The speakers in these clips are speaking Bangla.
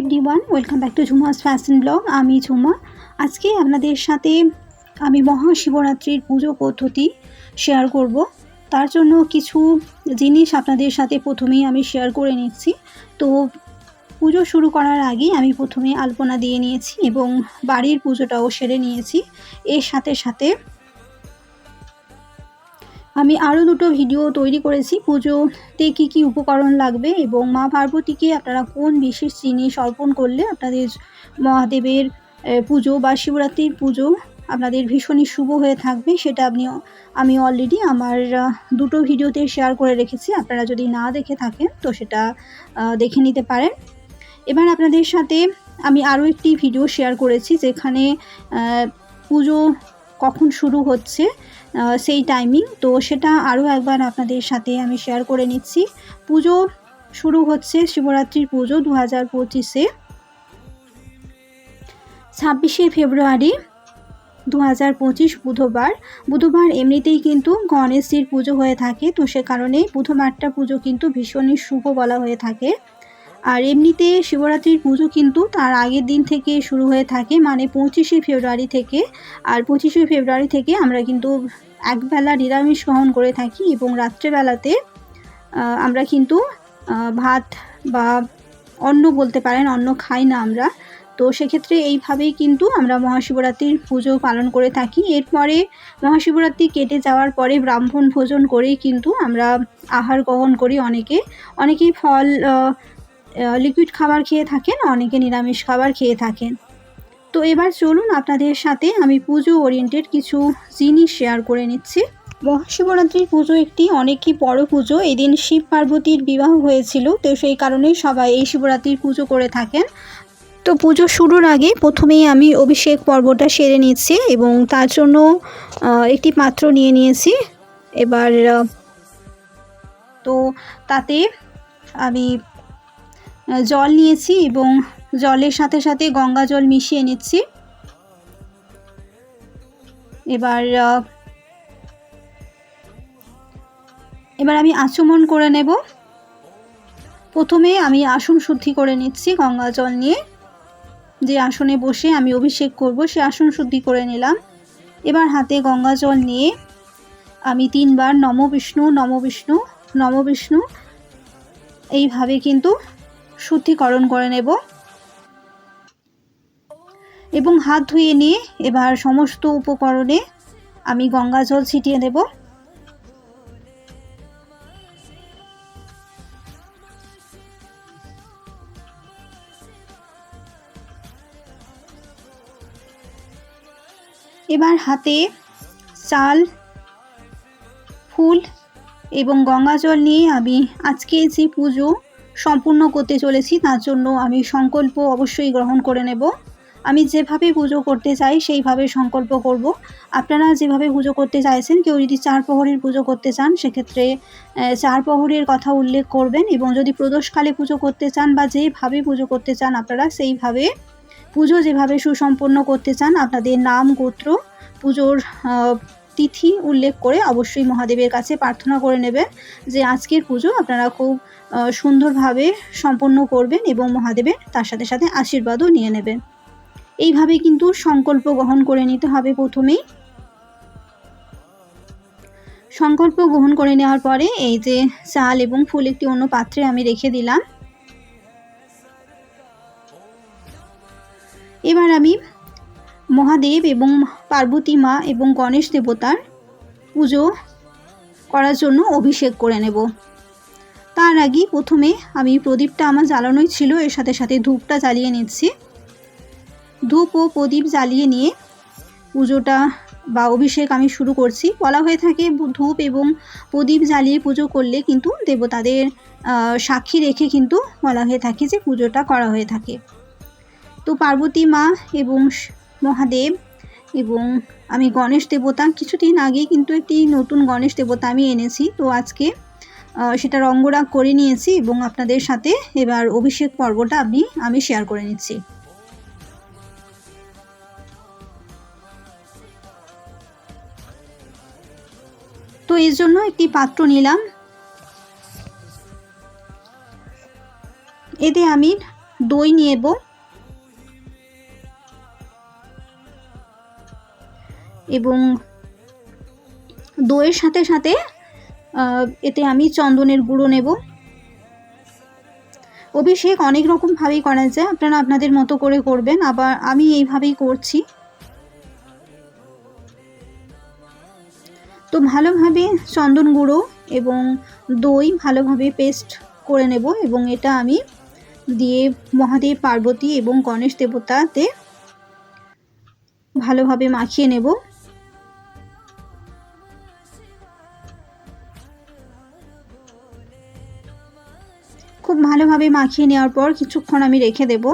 Everyone welcome back to Jhuma's fashion blog আমি ঝুমা। আজকে আপনাদের সাথে আমি মহাশিবরাত্রির পুজো পদ্ধতি শেয়ার করব। তার জন্য কিছু জিনিস আপনাদের সাথে প্রথমেই আমি শেয়ার করে নিচ্ছি। তো পুজো শুরু করার আগে আমি প্রথমে আলপনা দিয়ে নিয়েছি এবং বাড়ির পুজোটাও সেরে নিয়েছি। এর সাথে সাথে আমি আরও দুটো ভিডিও তৈরি করেছি। পুজোতে কী কী উপকরণ লাগবে এবং মা পার্বতীকে আপনারা কোন বিশেষ জিনিস অর্পণ করলে আপনাদের মহাদেবের পুজো বা শিবরাত্রির পুজো আপনাদের ভীষণই শুভ হয়ে থাকবে সেটা আপনি আমি অলরেডি আমার দুটো ভিডিওতে শেয়ার করে রেখেছি। আপনারা যদি না দেখে থাকেন তো সেটা দেখে নিতে পারেন। এবার আপনাদের সাথে আমি আরও একটি ভিডিও শেয়ার করেছি যেখানে পুজো কখন শুরু হচ্ছে সেই টাইমিং তো সেটা আরও একবার আপনাদের সাথে আমি শেয়ার করে নিচ্ছি। পুজো শুরু হচ্ছে শিবরাত্রির পুজো দু হাজার পঁচিশে। ছাব্বিশে ফেব্রুয়ারি দু হাজার পঁচিশ বুধবার। বুধবার এমনিতেই কিন্তু গণেশজির পুজো হয়ে থাকে, তো সে কারণে বুধবারটা পুজো কিন্তু ভীষণই শুভ বলা হয়ে থাকে। আর এমনিতে শিবরাত্রির পুজো কিন্তু তার আগের দিন থেকে শুরু হয়ে থাকে মানে পঁচিশে ফেব্রুয়ারি থেকে। আর পঁচিশে ফেব্রুয়ারি থেকে আমরা কিন্তু একবেলা নিরামিষ গ্রহণ করে থাকি এবং রাত্রেবেলাতে আমরা কিন্তু ভাত বা অন্ন বলতে পারেন, অন্ন খাই না আমরা। তো সেক্ষেত্রে এইভাবেই কিন্তু আমরা মহাশিবরাত্রির পুজো পালন করে থাকি। এরপরে মহাশিবরাত্রি কেটে যাওয়ার পরে ব্রাহ্মণ ভোজন করেই কিন্তু আমরা আহার গ্রহণ করি অনেকে। অনেকেই ফল লিকুইড খাবার খেয়ে থাকেন, অনেকে নিরামিষ খাবার খেয়ে থাকেন। তো এবার চলুন আপনাদের সাথে আমি পুজো ওরিয়েন্টেড কিছু জিনিস শেয়ার করে নিচ্ছি। মহাশিবরাত্রির পুজো একটি অনেকই বড় পুজো। এদিন শিব পার্বতীর বিবাহ হয়েছিল, তো সেই কারণেই সবাই এই শিবরাত্রির পুজো করে থাকেন। তো পুজো শুরুর আগে প্রথমেই আমি অভিষেক পর্বটা সেরে নিচ্ছি এবং তার জন্য একটি পাত্র নিয়ে নিয়েছি। এবার তো তাতে আমি জল নিয়েছি এবং জলের সাথে সাথে গঙ্গা জল মিশিয়ে নিচ্ছি। এবার এবার আমি আচমন করে নেব। প্রথমে আমি আসন শুদ্ধি করে নিচ্ছি গঙ্গা জল নিয়ে। যে আসনে বসে আমি অভিষেক করব, সে আসন শুদ্ধি করে নিলাম। এবার হাতে গঙ্গা জল নিয়ে আমি তিনবার নম বিষ্ণু নম বিষ্ণু নম বিষ্ণু। এইভাবে কিন্তু শুদ্ধিকরণ করে নেব। এবং হাত ধুয়ে নিয়ে এবার সমস্ত উপকরণে আমি গঙ্গা জল ছিটিয়ে দেব এবার হাতে চাল, ফুল এবং গঙ্গা জল নিয়ে আমি আজকে যে পুজো সম্পূর্ণ করতে চলেছি, তার জন্য আমি সংকল্প অবশ্যই গ্রহণ করে নেব। আমি যেভাবে পুজো করতে চাই, সেইভাবে সংকল্প করব। আপনারা যেভাবে পুজো করতে চাইছেন, কেউ যদি চার প্রহরের পুজো করতে চান, সেক্ষেত্রে চার প্রহরের কথা উল্লেখ করবেন এবং যদি প্রদোষকালে পুজো করতে চান বা যেভাবে পুজো করতে চান আপনারা, সেইভাবে পুজো যেভাবে সুসম্পন্ন করতে চান, আপনাদের নাম, গোত্র, পুজোর তিথি উল্লেখ করে অবশ্যই মহাদেবের কাছে প্রার্থনা করে নেবেন যে আজকের পুজো আপনারা খুব সুন্দরভাবে সম্পন্ন করবেন এবং মহাদেবের তার সাথে সাথে আশীর্বাদও নিয়ে নেবেন। এইভাবে কিন্তু সংকল্প গ্রহণ করে নিতে হবে প্রথমেই। সংকল্প গ্রহণ করে নেওয়ার পরে এই যে চাল এবং ফুল একটি অন্য পাত্রে আমি রেখে দিলাম। এবার আমি মহাদেব এবং পার্বতী মা এবং গণেশ দেবতার পুজো করার জন্য অভিষেক করে নেব। তার আগে প্রথমে আমি প্রদীপটা আমার জ্বালানোই ছিল, এর সাথে সাথে ধূপটা জ্বালিয়ে নিচ্ছি। ধূপ ও প্রদীপ জ্বালিয়ে নিয়ে পুজোটা বা অভিষেক আমি শুরু করছি। বলা হয়ে থাকে ধূপ এবং প্রদীপ জ্বালিয়ে পুজো করলে কিন্তু দেবতাদের সাক্ষী রেখে কিন্তু বলা হয়ে থাকে যে পুজোটা করা হয়ে থাকে। তো পার্বতী মা এবং মহাদেব এবং আমি গণেশ দেবতা কিছুদিন আগে কিন্তু একটি নতুন গণেশ দেবতা আমি এনেছি। তো আজকে সেটা রঙ্গরাগ করে নিয়েছি এবং আপনাদের সাথে এবার অভিষেক পর্বটা আমি আমি শেয়ার করে নিচ্ছি। তো এর জন্য একটি পাত্র নিলাম। এতে আমি দই নিয়ে নেব। এবং দইয়ের সাথে সাথে এতে আমি চন্দনের গুঁড়ো নেব। অভিষেক অনেক রকমভাবেই করা যায় আপনারা আপনাদের মতো করে করবেন, আবার আমি এইভাবেই করছি। তো ভালোভাবে চন্দন গুঁড়ো এবং দই ভালোভাবে পেস্ট করে নেব এবং এটা আমি দিয়ে মহাদেব পার্বতী এবং গণেশ দেবতাতে ভালোভাবে মাখিয়ে নেব। খুব মাখিয়ে নেওয়ার পর কিছুক্ষণ আমি রেখে দেবো।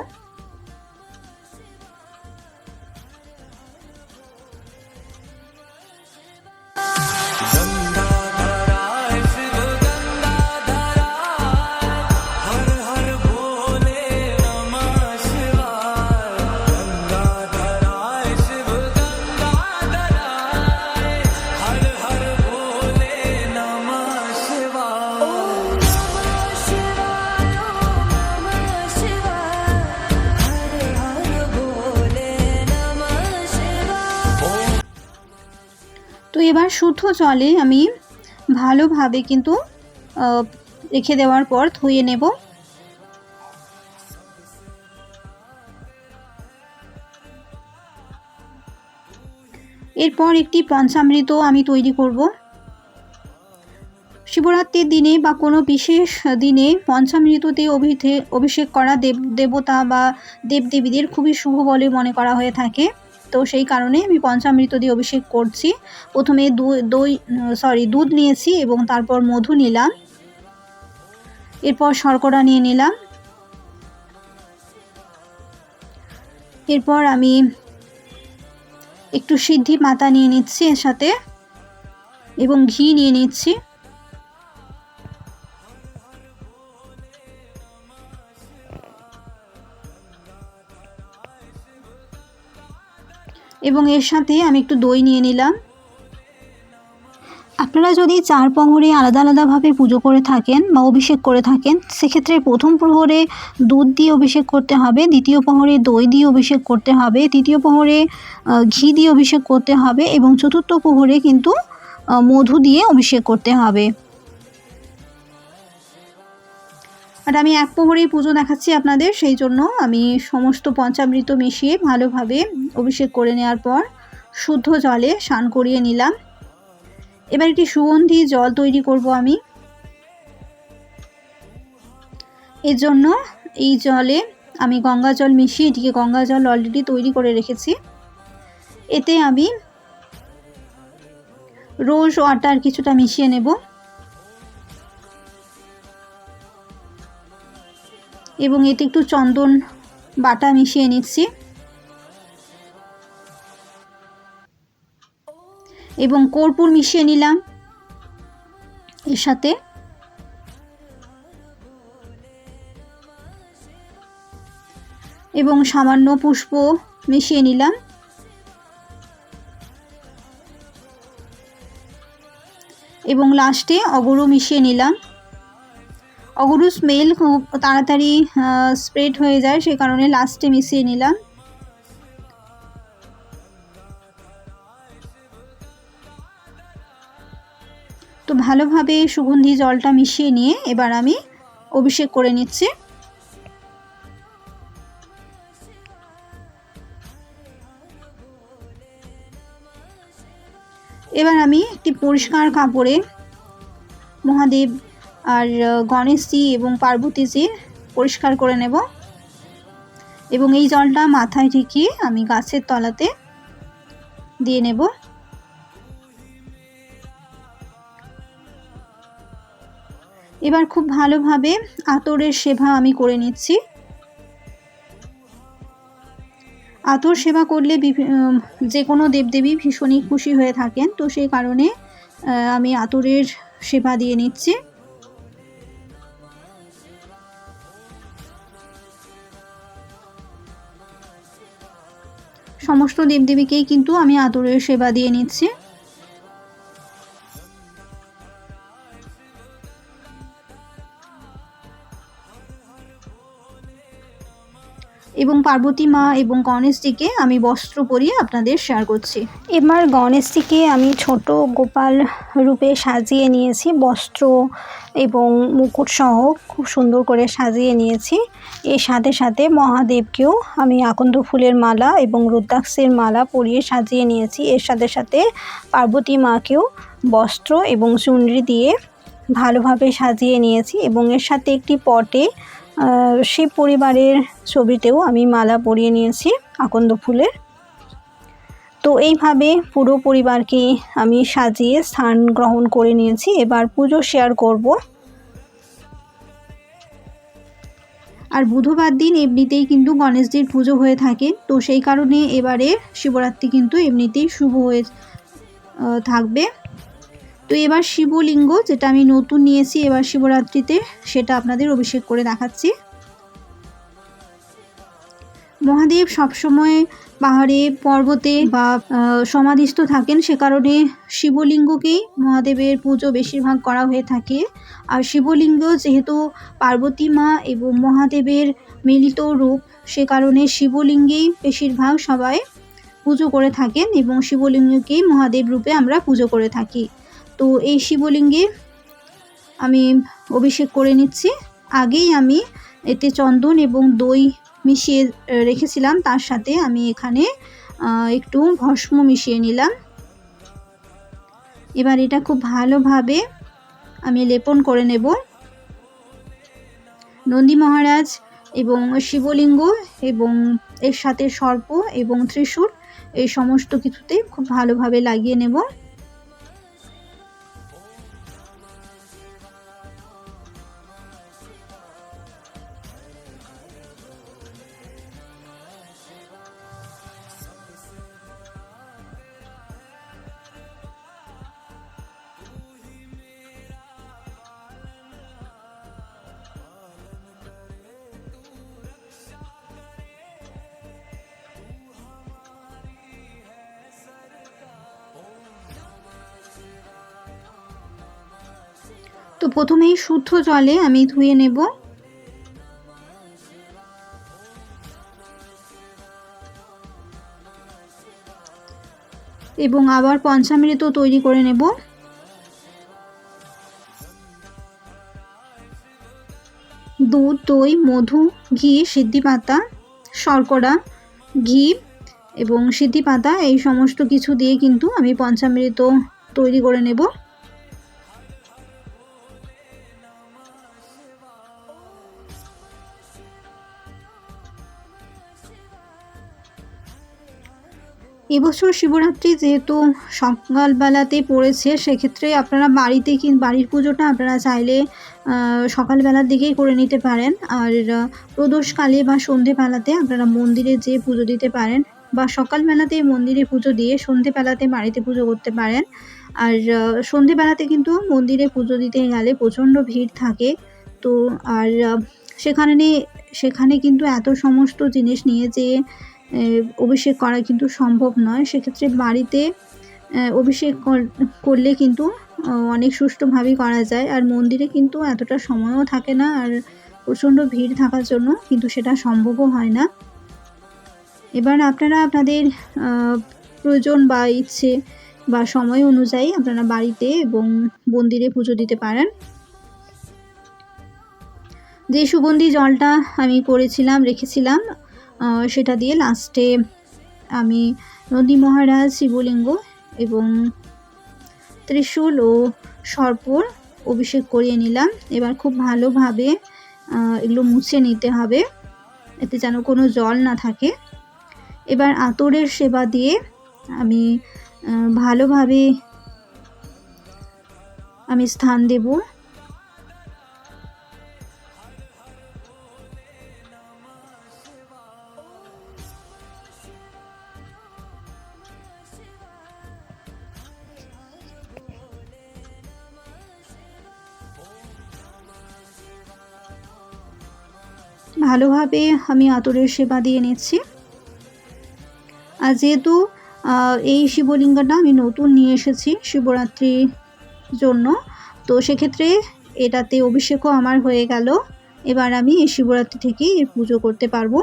শুদ্ধ জলে আমি ভালোভাবে কিন্তু রেখে দেওয়ার পর ধুয়ে নেব। এরপর একটি পঞ্চামৃত আমি তৈরি করব। শিবরাত্রির দিনে বা কোনো বিশেষ দিনে পঞ্চামৃততে অভিষেক করা দেব, দেবতা বা দেবদেবীদের খুবই শুভ বলে মনে করা হয়ে থাকে। তো সেই কারণে আমি পঞ্চামৃত দিয়ে অভিষেক করছি। প্রথমে দই সরি দুধ নিয়েছি এবং তারপর মধু নিলাম। এরপর শর্করা নিয়ে নিলাম। এরপর আমি একটু সিদ্ধি পাতা নিয়ে নিচ্ছি এর সাথে এবং ঘি নিয়ে নিচ্ছি। এবং এর সাথে আমি একটু দই নিয়ে নিলাম। আপনারা যদি চার প্রহরে আলাদা আলাদাভাবে পুজো করে থাকেন বা অভিষেক করে থাকেন, সেক্ষেত্রে প্রথম প্রহরে দুধ দিয়ে অভিষেক করতে হবে, দ্বিতীয় প্রহরে দই দিয়ে অভিষেক করতে হবে, তৃতীয় প্রহরে ঘি দিয়ে অভিষেক করতে হবে এবং চতুর্থ প্রহরে কিন্তু মধু দিয়ে অভিষেক করতে হবে। আর আমি এক প্রহরেই পুজো দেখাচ্ছি আপনাদের, সেই জন্য আমি সমস্ত পঞ্চামৃত মিশিয়ে ভালোভাবে অভিষেক করে নেওয়ার পর শুদ্ধ জলে স্নান করিয়ে নিলাম। এবার একটি সুগন্ধি জল তৈরি করব আমি। এর জন্য এই জলে আমি গঙ্গা জল মিশিয়ে এটিকে গঙ্গা জল অলরেডি তৈরি করে রেখেছি। এতে আমি রোজ ওয়াটার কিছুটা মিশিয়ে নেব। এবং এতে একটু চন্দন বাটা মিশিয়ে নিচ্ছি। এবং কর্পূর মিশিয়ে নিলাম এর সাথে। এবং সামান্য পুষ্প মিশিয়ে নিলাম। এবং লাস্টে অগরু মিশিয়ে নিলাম। অগরু স্মেল খুব তাড়াতাড়ি স্প্রেড হয়ে যায় সে কারণে লাস্টে মিশিয়ে নিলাম। তো ভালোভাবে সুগন্ধি জলটা মিশিয়ে নিয়ে এবার আমি অভিষেক করে নিচ্ছি। এবার আমি একটি পরিষ্কার কাপড়ে মহাদেব আর গণেশজি এবং পার্বতীজি পরিষ্কার করে নেব। এবং এই জলটা মাথায় ঠেকিয়ে আমি গাছের তলাতে দিয়ে নেব। এবার খুব ভালোভাবে আতরের সেবা আমি করে নিচ্ছি। আতর সেবা করলে যে কোনো দেবদেবী ভীষণই খুশি হয়ে থাকেন। তো সেই কারণে আমি আতরের সেবা দিয়ে নিচ্ছি। সমস্ত দেবদেবীকেই কিন্তু আমি আদরের সেবা দিয়ে নিচ্ছি। এবং পার্বতী মা এবং গণেশজিকে আমি বস্ত্র পরিয়ে আপনাদের শেয়ার করছি। এবার গণেশজিকে আমি ছোট গোপাল রূপে সাজিয়ে নিয়েছি, বস্ত্র এবং মুকুট সহ খুব সুন্দর করে সাজিয়ে নিয়েছি। এর সাথে সাথে মহাদেবকেও আমি আকন্দ ফুলের মালা এবং রুদ্রাক্ষের মালা পরিয়ে সাজিয়ে নিয়েছি। এর সাথে সাথে পার্বতী মাকেও বস্ত্র এবং চুনরি দিয়ে ভালোভাবে সাজিয়ে নিয়েছি এবং এর সাথে একটি পটে শিব পরিবারের ছবিতেও আমি মালা পরিয়ে নিয়েছি আকন্দ ফুলের। তো এইভাবে পুরো পরিবারকে আমি সাজিয়ে স্থান গ্রহণ করে নিয়েছি। এবার পুজো শেয়ার করব। আর বুধবার দিন এমনিতেই কিন্তু গণেশজির পুজো হয়ে থাকে। তো সেই কারণে এবারে শিবরাত্রি কিন্তু এমনিতেই শুভ হয়ে থাকবে। তো এবার শিবলিঙ্গ, যেটা আমি নতুন নিয়েছি এবার শিবরাত্রিতে, সেটা আপনাদের অভিষেক করে দেখাচ্ছি। মহাদেব সবসময় পাহাড়ে, পর্বতে বা সমাধিস্থ থাকেন, সে কারণে শিবলিঙ্গকেই মহাদেবের পুজো বেশিরভাগ করা হয়ে থাকে। আর শিবলিঙ্গ যেহেতু পার্বতী মা এবং মহাদেবের মিলিত রূপ, সে কারণে শিবলিঙ্গেই বেশিরভাগ সবাই পুজো করে থাকেন এবং শিবলিঙ্গকেই মহাদেব রূপে আমরা পুজো করে থাকি। তো এই শিবলিঙ্গে আমি অভিষেক করে নিচ্ছি। আগেই আমি এতে চন্দন এবং দই মিশিয়ে রেখেছিলাম, তার সাথে আমি এখানে একটু ভস্ম মিশিয়ে নিলাম। এবার এটা খুব ভালোভাবে আমি লেপন করে নেব। নন্দী মহারাজ এবং শিবলিঙ্গ এবং এর সাথে সর্প এবং ত্রিশূল, এই সমস্ত কিছুতে খুব ভালোভাবে লাগিয়ে নেব। তো প্রথমেই শুদ্ধ জলে আমি ধুয়ে নেব। এবং আবার পঞ্চামৃত তৈরি করে নেব। দুধ, দই, মধু, ঘি, সিদ্ধি পাতা, শর্করা, ঘি এবং সিদ্ধি পাতা এই সমস্ত কিছু দিয়ে কিন্তু আমি পঞ্চামৃত তৈরি করে নেব। এবছর শিবরাত্রি যেহেতু সকালবেলাতে পড়েছে, সেক্ষেত্রে আপনারা বাড়িতে কি বাড়ির পুজোটা আপনারা চাইলে সকালবেলার দিকেই করে নিতে পারেন। আর প্রদোষকালে বা সন্ধেবেলাতে আপনারা মন্দিরে যেয়ে পুজো দিতে পারেন বা সকালবেলাতে মন্দিরে পুজো দিয়ে সন্ধেবেলাতে বাড়িতে পুজো করতে পারেন। আর সন্ধেবেলাতে কিন্তু মন্দিরে পুজো দিতে গেলে প্রচণ্ড ভিড় থাকে। তো, আর সেখানে সেখানে কিন্তু এত সমস্ত জিনিস নিয়ে যে অভিষেক করা কিন্তু সম্ভব নয়। সেক্ষেত্রে বাড়িতে অভিষেক করলে কিন্তু অনেক সুষ্ঠুভাবেই করা যায়। আর মন্দিরে কিন্তু এতটা সময়ও থাকে না আর প্রচণ্ড ভিড় থাকার জন্য কিন্তু সেটা সম্ভবও হয় না। এবার আপনারা আপনাদের প্রয়োজন বা ইচ্ছে বা সময় অনুযায়ী আপনারা বাড়িতে এবং মন্দিরে পুজো দিতে পারেন। যে সুগন্ধি জলটা আমি করেছিলাম রেখেছিলাম সেটা দিয়ে লাস্টে আমি নদী মহারাজ, শিবলিঙ্গ এবং ত্রিশূল ও সর্পর অভিষেক করিয়ে নিলাম। এবার খুব ভালোভাবে এগুলো মুছে নিতে হবে, এতে যেন কোনো জল না থাকে। এবার আতরের সেবা দিয়ে আমি ভালোভাবে আমি স্থান দেব। ভালোভাবে আমি আতরের সেবা দিয়ে নিচ্ছি। আর যেহেতু এই শিবলিঙ্গটা আমি নতুন নিয়ে এসেছি শিবরাত্রির জন্য, তো সেক্ষেত্রে এটাতে অভিষেকও আমার হয়ে গেল। এবার আমি এই শিবরাত্রি থেকেই এর পুজো করতে পারব।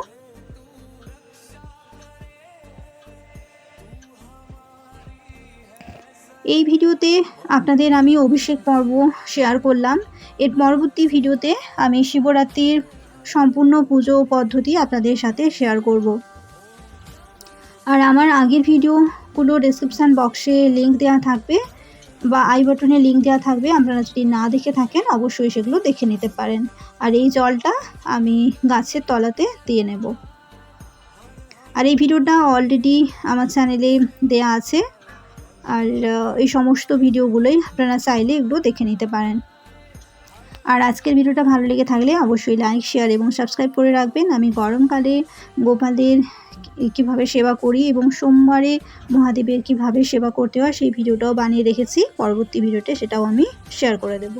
এই ভিডিওতে আপনাদের আমি অভিষেক পর্ব শেয়ার করলাম। এর পরবর্তী ভিডিওতে আমি শিবরাত্রির সম্পূর্ণ পুজো পদ্ধতি আপনাদের সাথে শেয়ার করব। আর আমার আগের ভিডিওগুলো ডিসক্রিপশান বক্সে লিঙ্ক দেওয়া থাকবে বা আই বাটনে লিঙ্ক দেওয়া থাকবে, আপনারা যদি না দেখে থাকেন, অবশ্যই সেগুলো দেখে নিতে পারেন। আর এই জলটা আমি গাছের তলাতে দিয়ে নেব। আর এই ভিডিওটা অলরেডি আমার চ্যানেলে দেয়া আছে। আর এই সমস্ত ভিডিওগুলোই আপনারা চাইলে এগুলো দেখে নিতে পারেন। আর আজকের ভিডিওটা ভালো লেগে থাকলে অবশ্যই লাইক শেয়ার এবং সাবস্ক্রাইব করে রাখবেন। আমি গরমকালে গোপালদের কীভাবে সেবা করি এবং সোমবারে মহাদেবের কীভাবে সেবা করতে হয় সেই ভিডিওটাও বানিয়ে রেখেছি। পরবর্তী ভিডিওতে সেটাও আমি শেয়ার করে দেবো।